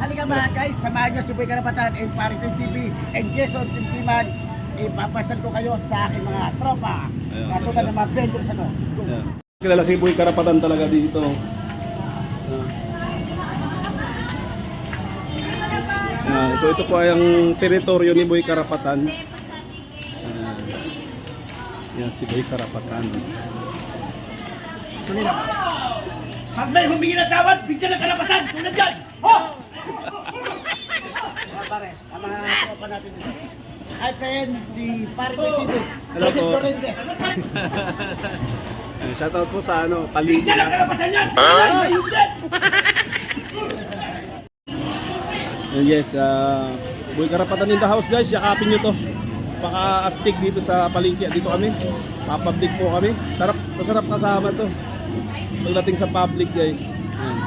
Halika mga guys, samahan niyo si Boy Karapatan and Paritin TV and Jason Timtiman. Ipapasal ko kayo sa aking mga tropa. Katulad ng mga vendors ano. Ayan. Kilala si Boy Karapatan talaga dito. Ayan, so ito po ay ang teritoryo ni Boy Karapatan. Ayan. Yan si Boy Karapatan. Tuloy lang. Pag may humingi ng tawad, bigyan ng kalapasan. Tulad yan. Ho! Mga pare, ang mga tropa natin dito. Hi friend, si Paritin TV. Hello po. Ayan, shoutout po sa ano, Paligi. Bigyan ng kalapatan yan. And yes, uh, Boy Karapatan in the house guys, yakapin nyo to. Baka astig dito sa palengke, dito kami. Papablik po kami. Sarap, masarap kasama to. Pagdating sa public guys. Ayan.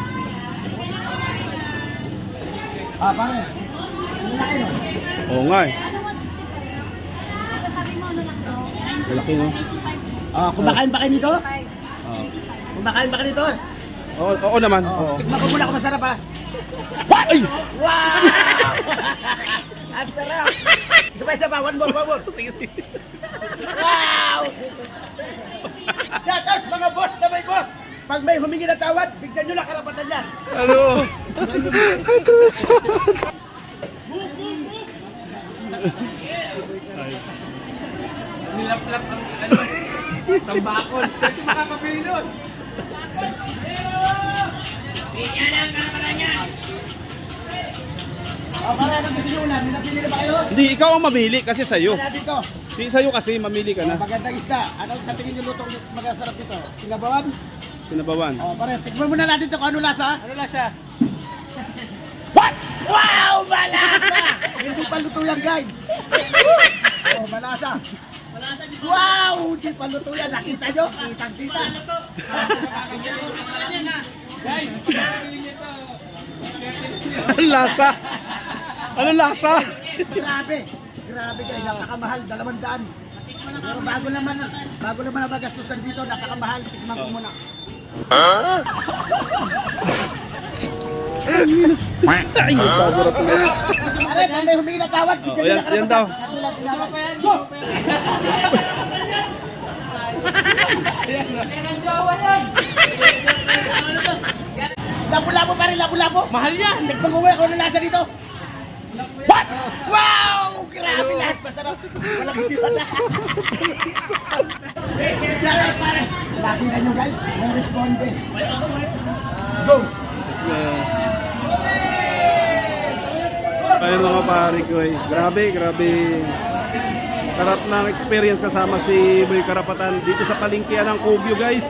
Ah, pare. Ang laki no? Oo nga eh. Malaki no? Ah, kumakain ba kayo nito? Oo. Kumakain ba kayo nito? Oo, oo naman. Oo. Tikman ko muna kung masarap ha. Ay! Wow! Ang sarap! Isa pa, isa pa. One more, one more. Wow! Shout out mga na boss! Pag may humingi ng tawad, bigyan nyo na karapatan yan. Ano? Nilaplap ang ano, tambakol. Saan yung makakapili nun? O, para anong gusto nyo una? May napili na ba kayo? Hindi, ikaw ang mamili kasi sa'yo. Wala dito. Hindi sa'yo kasi, mamili ka na. Magandang isda. Anong sa tingin nyo lutong magasarap dito? Sinabawan? Sinabawan. O, pare, tikman muna natin ito kung ano lasa. Ano lang siya? What? Wow! Malasa! Hindi pa luto yan, guys. oh, malasa. Wow! Hindi pa luto yan. Nakita nyo? Kitang-kita. Guys, niyo lasa? Anong lasa? Grabe. Grabe guys. Napakamahal. Dalawang daan. Pero bago naman, bago naman ang magastusan dito, napakamahal. Tikman ko muna. Ay, nagbabarap na. Kung may humingi na tawad, Oh, yan- yan daw. Pa yan, isa pa yan. Ang gawa yan. Labo-labo pare, labo-labo. Mahal yan. Nagpanguwi ako ng lasa dito. What? Wow! Grabe lahat masarap. Walang hindi pa na. Salamat pare. Nakita nyo guys, may responde. Go! Let's go. Ayun mga pare ko eh. Grabe, grabe. Sarap ng experience kasama si Boy Karapatan dito sa palengkean ng Kugyo guys.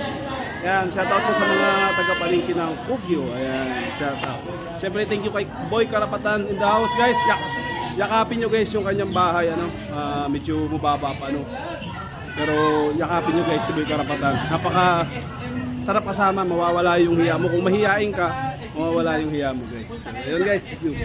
Ayan, shout out po sa mga taga palengke ng Kugyo. Ayan, shout out. Siyempre thank you kay Boy Karapatan in the house guys. Yak yakapin nyo guys yung kanyang bahay ano. Ah, medyo mababa pa ano. Pero yakapin nyo guys si Boy Karapatan. Napaka sarap kasama, mawawala yung hiya mo. Kung mahihain ka, mawawala yung hiya mo guys. Ayun guys, thank you.